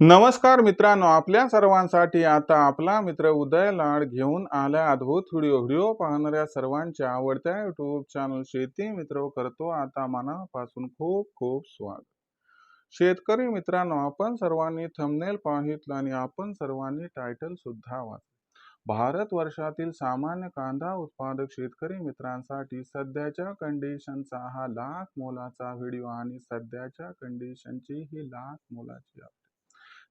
नमस्कार मित्रांनो आपल्या सर्वांसाठी आता आपला मित्र उदय लाड घेऊन आला अद्भुत व्हिडिओ. व्हिडिओ पाहणाऱ्या सर्वांच्या आवडत्या युट्यूब चॅनल शेती मित्र करतो. आता मनापासून खूप खूप स्वागत. शेतकरी मित्रांनो आपण सर्वांनी थंबनेल पाहितलं आणि आपण सर्वांनी टायटल सुद्धा वाच भारत वर्षातील सामान्य कांदा उत्पादक शेतकरी मित्रांसाठी सध्याच्या कंडिशनचा हा लाख मोलाचा व्हिडिओ आणि सध्याच्या कंडिशनची ही लाख मोलाची update.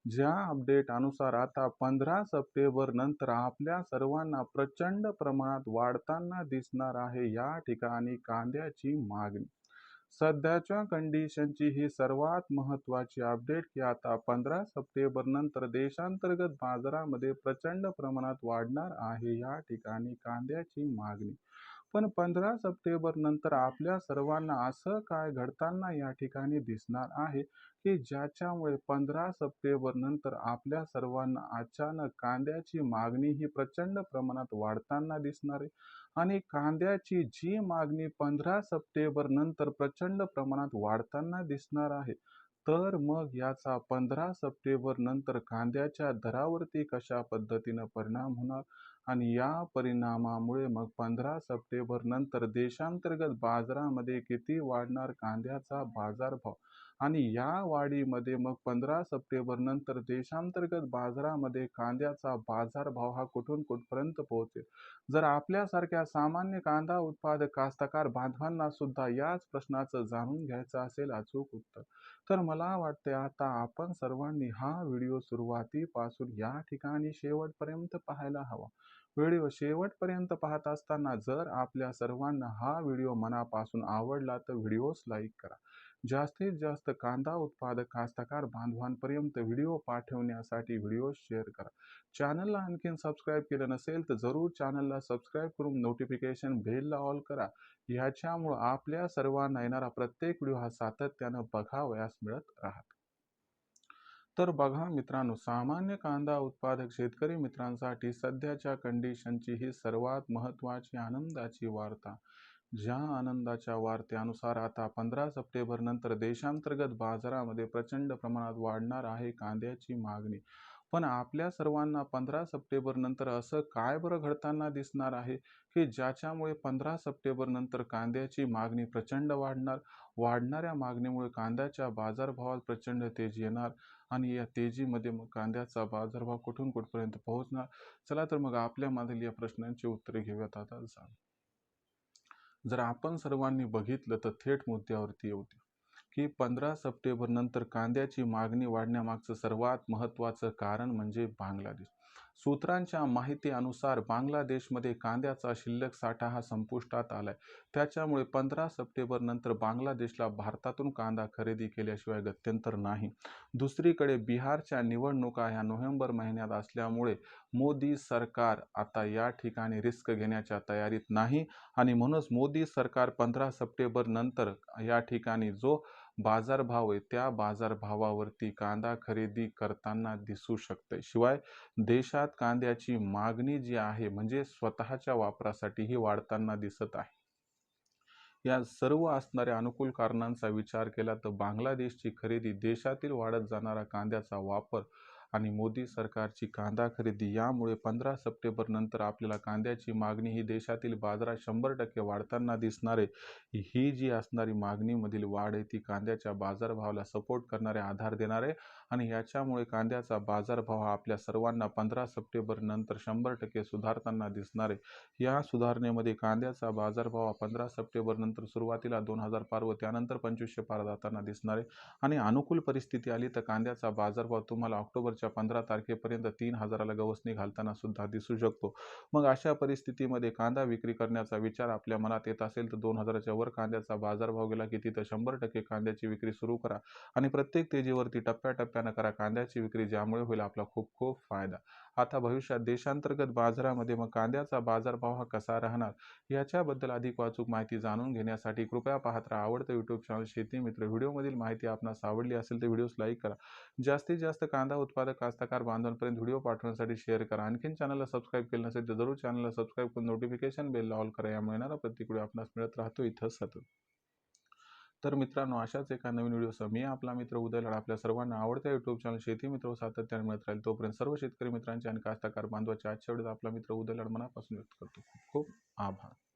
ज्या अपडेट अनुसार आता पंधरा सप्टेंबर नंतर आपल्या सर्वांना प्रचंड प्रमाणात वाढताना दिसणार आहे या ठिकाणी कांद्याची मागणी. सध्याच्या कंडिशनची ही सर्वात महत्त्वाची अपडेट की आता पंधरा सप्टेंबर नंतर देशांतर्गत बाजारामध्ये प्रचंड प्रमाणात वाढणार आहे या ठिकाणी कांद्याची मागणी. पण पंधरा सप्टेंबर नंतर आपल्या सर्वांना असं काय घडताना या ठिकाणी दिसणार आहे की ज्याच्यामुळे पंधरा सप्टेंबर नंतर आपल्या सर्वांना अचानक कांद्याची मागणी ही प्रचंड प्रमाणात वाढताना दिसणार आहे? आणि कांद्याची जी मागणी पंधरा सप्टेंबर नंतर प्रचंड प्रमाणात वाढताना दिसणार आहे तर मग याचा पंधरा सप्टेंबर नंतर कांद्याच्या दरावरती कशा पद्धतीनं परिणाम होणार? आणि या परिणामामुळे मग पंधरा सप्टेंबर नंतर देशांतर्गत बाजारामध्ये किती वाढणार कांद्याचा बाजारभाव? आणि या वाढीमध्ये मग पंधरा सप्टेंबर नंतर देशांतर्गत बाजारामध्ये कांद्याचा बाजारभाव हा कुठून कुठपर्यंत पोहोचेल? जर आपल्यासारख्या सामान्य कांदा उत्पादक कास्तकार बांधवांना सुद्धा याच प्रश्नाचं जाणून घ्यायचं असेल अचूक उत्तर. तर मला वाटते आता आपण सर्वांनी हा व्हिडिओ सुरुवातीपासून या ठिकाणी शेवटपर्यंत पाहायला हवा. व्हिडिओ शेवटपर्यंत पाहत असताना जर आपल्या सर्वांना हा व्हिडिओ मनापासून आवडला तर व्हिडिओस लाईक करा. जास्तीत जास्त कांदा उत्पादक कास्तकार बांधवांपर्यंत व्हिडिओ पाठवण्यासाठी व्हिडिओ शेअर करा. चॅनलला आणखीन सबस्क्राईब केलं नसेल तर जरूर चॅनलला सबस्क्राईब करून नोटिफिकेशन बेलला ऑल करा. ह्याच्यामुळं आपल्या सर्वांना येणारा प्रत्येक व्हिडिओ हा सातत्यानं बघावयास मिळत राहतो. तर बघा मित्रांनो सामान्य कांदा उत्पादक शेतकरी मित्रांसाठी सध्याच्या कंडिशनची ही सर्वात महत्त्वाची आनंदाची वार्ता. ज्या आनंदाच्या वार्तेनुसार आता पंधरा सप्टेंबर नंतर देशांतर्गत बाजारामध्ये प्रचंड प्रमाणात वाढणार आहे कांद्याची मागणी. पण आपल्या सर्वांना पंधरा सप्टेंबर नंतर असं काय बरं घडताना दिसणार आहे की ज्याच्यामुळे पंधरा सप्टेंबर नंतर कांद्याची मागणी प्रचंड वाढणार वाढणाऱ्या मागणीमुळे कांद्याच्या बाजारभावात प्रचंड तेजी येणार आणि या तेजीमध्ये मग कांद्याचा बाजारभाव कुठून कुठपर्यंत पोहोचणार? चला तर मग आपल्या मधील या प्रश्नांची उत्तरे घेऊयात. आता जर आपण सर्वांनी बघितलं तर थेट मुद्द्यावरती येऊ की पंधरा सप्टेंबरनंतर कांद्याची मागणी वाढण्यामागचं सर्वात महत्त्वाचं कारण म्हणजे बांगलादेश. सूत्रांच्या माहितीनुसार बांगलादेशमध्ये कांद्याचा शिल्लक साठा हा संपुष्टात आलाय. त्याच्यामुळे पंधरा सप्टेंबरनंतर बांगलादेशला भारतातून कांदा खरेदी केल्याशिवाय गत्यंतर नाही. दुसरीकडे बिहारच्या निवडणुका ह्या नोव्हेंबर महिन्यात असल्यामुळे मोदी सरकार आता या ठिकाणी रिस्क घेण्याच्या तयारीत नाही आणि म्हणूनच मोदी सरकार पंधरा सप्टेंबरनंतर या ठिकाणी जो बाजारभाव आहे त्या बाजारभावावरती कांदा खरेदी करताना दिसू शकते. शिवाय देशात कांद्याची मागणी जी आहे म्हणजे स्वतःच्या वापरासाठीही वाढताना दिसत आहे. या सर्व असणाऱ्या अनुकूल कारणांचा विचार केला तर बांगलादेशची खरेदी देशातील वाढत जाणारा कांद्याचा वापर आणि मोदी सरकारची कांदा खरेदी यामुळे पंधरा सप्टेंबर नंतर आपल्याला कांद्याची मागणी ही देशातील बाजारात शंभर टक्के वाढताना दिसणार आहे. ही जी असणारी मागणीमधील वाढ आहे ती कांद्याच्या बाजारभावाला सपोर्ट करणारे आधार देणार आहे आणि याच्यामुळे कांद्याचा बाजारभाव हा आपल्या सर्वांना पंधरा सप्टेंबर नंतर शंभर टक्के सुधारताना दिसणार आहे. या सुधारणेमध्ये कांद्याचा बाजारभाव हा पंधरा सप्टेंबर नंतर सुरुवातीला दोन हजार पार व त्यानंतर पंचवीसशे पार जाताना दिसणार आहे. आणि अनुकूल परिस्थिती आली तर कांद्याचा बाजारभाव तुम्हाला ऑक्टोबर ऑक्टोबरच्या पंधरा तारखेपर्यंत तीन हजाराला गवसणी घालताना सुद्धा दिसू शकतो. मग अशा परिस्थितीमध्ये कांदा विक्री करण्याचा विचार आपल्या मनात येत असेल तर दोन हजाराच्या वर कांद्याचा बाजारभाव गेला की तिथं शंभर टक्के कांद्याची विक्री सुरू करा आणि प्रत्येक तेजीवरती टप्प्याटप्प्यानं करा. कांद्याची विक्री ज्यामुळे होईल आपला खूप खूप फायदा. आता भविष्यात देशांतर्गत बाजारामध्ये मग कांद्याचा बाजारभाव हा कसा राहणार? याच्याबद्दल अधिक वाचूक माहिती जाणून घेण्यासाठी कृपया पाहत राहा आवडतं यूट्यूब चॅनल शेती मित्र. व्हिडिओमधील माहिती आपणास आवडली असेल तर व्हिडिओस लाईक करा. जास्तीत जास्त कांदा उत्पादक कास्तकार बांधवांपर्यंत व्हिडिओ पाठवण्यासाठी शेअर करा. आणखीन चॅनलला सबस्क्राईब केलं नसेल तर जरूर चॅनलला सबस्क्राईब करून नोटिफिकेशन बेल ऑल करा. यामुळे येणारा प्रत्येक व्हिडिओ आपणास मिळत राहतो इथं सतत. तर मित्रांनो अशाच एका नवीन व्हिडिओसह मी आपला मित्र उदय लाड आपल्या सर्वांना आवडत्या युट्यूब चॅनल शेती मित्र सातत्याने मिळत राहील. तोपर्यंत सर्व शेतकरी मित्रांचे आणि कास्तकार बांधवाच्या आजच्या वेळेस आपला मित्र उदय लाड मनापासून व्यक्त करतो. खूप खूप आभार.